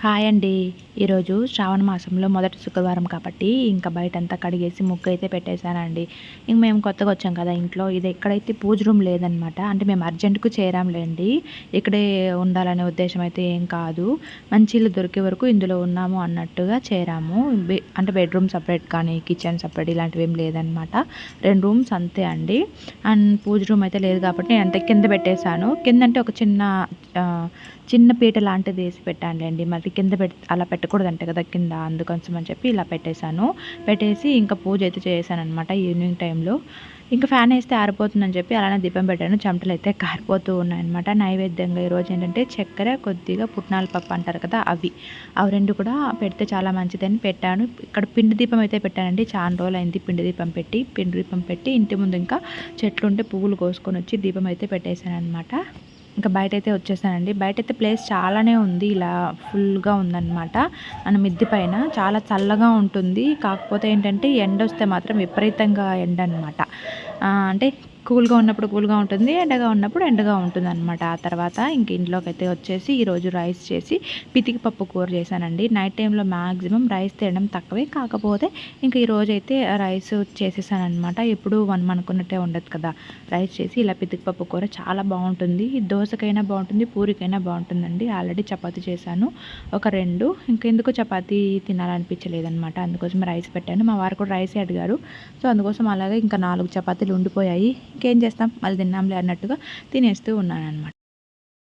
Hi అండి. ఈరోజు శ్రావణ మాసంలో మొదటి శుక్రవారం కాబట్టి ఇంకా బయటంతా కడిగేసి ముగ్గు అయితే పెట్టేశానండి. ఇంక మేము కొత్తగా వచ్చాం కదా ఇంట్లో. ఇది ఎక్కడైతే పూజ రూమ్ లేదనమాట. అంటే మేము అర్జెంటుకు చేరాంలేండి. ఇక్కడే ఉండాలనే ఉద్దేశం అయితే ఏం కాదు. మంచి ఇల్లు దొరికే వరకు ఇందులో ఉన్నాము అన్నట్టుగా చేరాము. అంటే బెడ్రూమ్ సపరేట్ కానీ కిచెన్ సపరేట్ ఇలాంటివి ఏం లేదనమాట. రెండు రూమ్స్ అంతే అండి. అండ్ పూజ రూమ్ అయితే లేదు కాబట్టి నేను అంతే కింద పెట్టేశాను. కింద అంటే ఒక చిన్న చిన్న పీట లాంటిది వేసి పెట్టానులేండి. మరి కింద పెట్ అలా పెట్టకూడదు అంటే కదా కింద అందుకోసం అని చెప్పి ఇలా పెట్టేశాను. పెట్టేసి ఇంకా పూజ అయితే చేశాను అనమాట ఈవినింగ్ టైంలో. ఇంకా ఫ్యాన్ వేస్తే ఆరిపోతుందని చెప్పి అలానే దీపం పెట్టాను. చెమటలు అయితే కారిపోతూ ఉన్నాయన్నమాట. నైవేద్యంగా ఈరోజు ఏంటంటే చక్కెర కొద్దిగా పుట్నాల పప్పు అంటారు కదా అవి. అవి రెండు కూడా పెడితే చాలా మంచిదని పెట్టాను. ఇక్కడ పిండి దీపం అయితే పెట్టానండి. చాలా రోజులు అయింది పిండి దీపం పెట్టి పిండి దీపం పెట్టి ఇంటి ముందు ఇంకా చెట్లు ఉంటే పువ్వులు కోసుకొని వచ్చి దీపం అయితే పెట్టేశాను అనమాట ఇంకా బయట అయితే వచ్చేసానండి. బయట అయితే ప్లేస్ చాలానే ఉంది. ఇలా ఫుల్గా ఉందన్నమాట. మన మిద్ది పైన చాలా చల్లగా ఉంటుంది. కాకపోతే ఏంటంటే ఎండ వస్తే మాత్రం విపరీతంగా ఎండ అనమాట అంటే కూల్గా ఉన్నప్పుడు కూల్గా ఉంటుంది ఎండగా ఉన్నప్పుడు ఎండగా ఉంటుంది అనమాట ఆ తర్వాత ఇంక ఇంట్లోకి అయితే వచ్చేసి ఈరోజు రైస్ చేసి పితికి పప్పు కూర చేశానండి. నైట్ టైంలో మ్యాక్సిమం రైస్ తినడం తక్కువే కాకపోతే ఇంకా ఈరోజు అయితే రైస్ చేసేసానమాట ఎప్పుడు మనం అనుకున్నట్టే ఉండదు కదా. రైస్ చేసి ఇలా పితికి పప్పు కూర చాలా బాగుంటుంది. దోశకైనా బాగుంటుంది పూరికైనా బాగుంటుందండి. ఆల్రెడీ చపాతీ చేశాను. ఒక రెండు. ఇంకెందుకు చపాతీ తినాలనిపించలేదనమాట అందుకోసం రైస్ పెట్టాను. మా వారు కూడా రైసే అడిగారు. సో అందుకోసం అలాగే ఇంకా నాలుగు చపాతీలు ఉండిపోయాయి. ఇంకేం చేస్తాం? మళ్ళీ తిన్నాంలే అన్నట్టుగా తినేస్తూ ఉన్నాను అనమాట